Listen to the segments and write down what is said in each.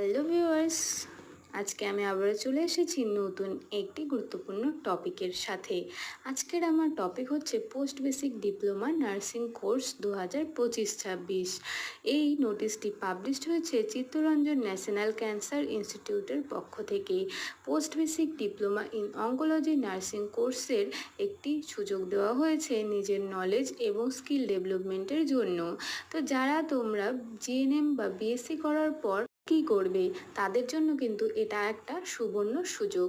Hello viewers আজকে আমি আবারও চলে এসেছি নতুন একটি গুরুত্বপূর্ণ টপিকের সাথে। আজকের আমার টপিক হচ্ছে post basic diploma nursing course দু হাজার পঁচিশ ছাব্বিশ। এই নোটিশটি পাবলিশড হয়েছে চিত্তরঞ্জন ন্যাশনাল ক্যান্সার ইনস্টিটিউটের পক্ষ থেকে। Post basic diploma in oncology nursing কোর্সের একটি সুযোগ দেওয়া হয়েছে নিজের নলেজ এবং স্কিল ডেভেলপমেন্টের জন্য। তো যারা তোমরা জিএনএম বা বিএসসি করার পর কী করবে? তাদের জন্য কিন্তু এটা একটা সুবর্ণ সুযোগ।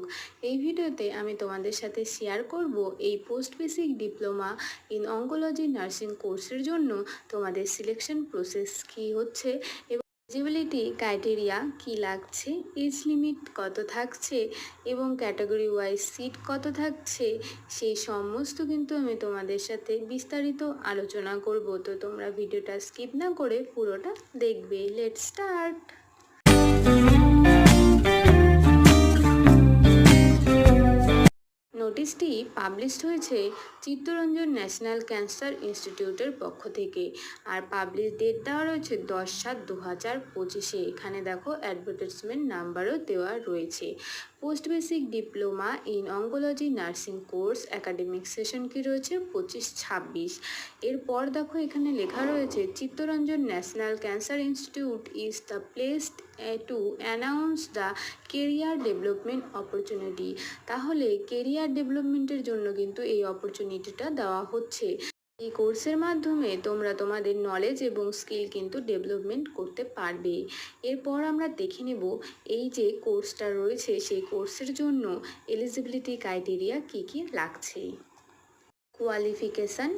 এই ভিডিওতে আমি তোমাদের সাথে শেয়ার করব এই post basic diploma in oncology nursing কোর্সের জন্য তোমাদের সিলেকশন প্রসেস কী হচ্ছে এবং এলিজিবিলিটি ক্রাইটেরিয়া কী লাগছে এজ লিমিট কত থাকছে এবং ক্যাটাগরি ওয়াইজ সিট কত থাকছে, সেই সমস্ত কিন্তু আমি তোমাদের সাথে বিস্তারিত আলোচনা করব। তো তোমরা ভিডিওটা স্কিপ না করে পুরোটা দেখবে। লেট স্টার্ট নোটিশটি পাবলিশড হয়েছে চিত্তরঞ্জন ন্যাশনাল ক্যান্সার ইনস্টিটিউটের পক্ষ থেকে। আর পাবলিশ ডেট দেওয়া রয়েছে দশ সাত দু হাজার পঁচিশে। এখানে দেখো অ্যাডভার্টাইজমেন্ট নাম্বারও দেওয়া রয়েছে। Post basic diploma in oncology nursing course academic session কি রয়েছে? পঁচিশ, ছাব্বিশ। এরপর দেখো এখানে লেখা রয়েছে, Chittaranjan national cancer institute is the placed to announce the career development opportunity. তাহলে কেরিয়ার ডেভেলপমেন্টের জন্য কিন্তু এই অপরচুনিটিটা দেওয়া হচ্ছে। এই কোর্সের মাধ্যমে তোমরা তোমাদের নলেজ এবং স্কিল কিন্তু ডেভেলপমেন্ট করতে পারবে। এরপর আমরা দেখে নেব এই যে কোর্সটা রয়েছে, সেই কোর্সের জন্য এলিজিবিলিটি ক্রাইটেরিয়া কী কী লাগছে। কোয়ালিফিকেশান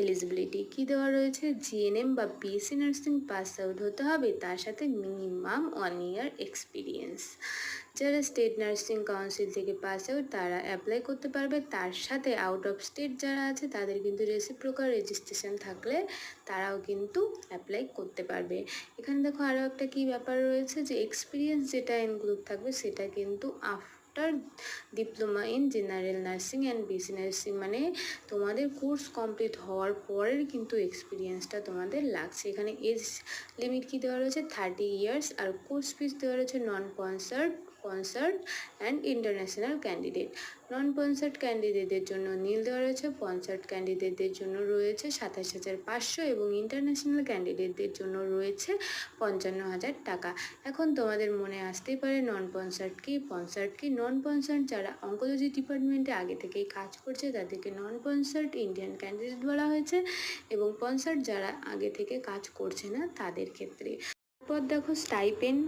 এলিজিবিলিটি কী দেওয়া রয়েছে? জিএনএম বা বিএসসি নার্সিং পাস আউট হতে হবে। তার সাথে মিনিমাম ওয়ান ইয়ার এক্সপিরিয়েন্স যারা স্টেট নার্সিং কাউন্সিল থেকে পাস আউট তারা অ্যাপ্লাই করতে পারবে। তার সাথে আউট অফ স্টেট যারা আছে, তাদের কিন্তু রেসিপ্রোকাল রেজিস্ট্রেশন থাকলে তারাও কিন্তু অ্যাপ্লাই করতে পারবে। এখানে দেখো আরও একটা কী ব্যাপার রয়েছে যে এক্সপিরিয়েন্স যেটা ইনক্লুড থাকবে, সেটা কিন্তু after diploma in general nursing and BC nursing মানে তোমাদের কোর্স কমপ্লিট হওয়ার পরের কিন্তু এক্সপিরিয়েন্সটা তোমাদের লাগছে। এখানে এজ লিমিট কী দেওয়া রয়েছে? থার্টি ইয়ার্স আর কোর্স ফিস দেওয়া রয়েছে non sponsored sponsored and international candidate non sponsored ক্যান্ডিডেটদের জন্য নীল দেওয়া রয়েছে স্পন্সার্ড ক্যান্ডিডেটদের জন্য রয়েছে সাতাশ হাজার পাঁচশো এবং ইন্টারন্যাশনাল ক্যান্ডিডেটদের জন্য রয়েছে পঞ্চান্ন হাজার টাকা। এখন তোমাদের মনে আসতেই পারে নন স্পন্সার্ড কি স্পন্সার্ড কি? নন স্পন্সার্ড যারা অঙ্কোলজি ডিপার্টমেন্টে আগে থেকেই কাজ করছে, তাদেরকে নন স্পন্সার্ড ইন্ডিয়ান ক্যান্ডিডেট বলা হয়েছে এবং স্পন্সার্ড যারা আগে থেকে কাজ করছে না, তাদের ক্ষেত্রে। তারপর দেখো স্টাইপেন্ড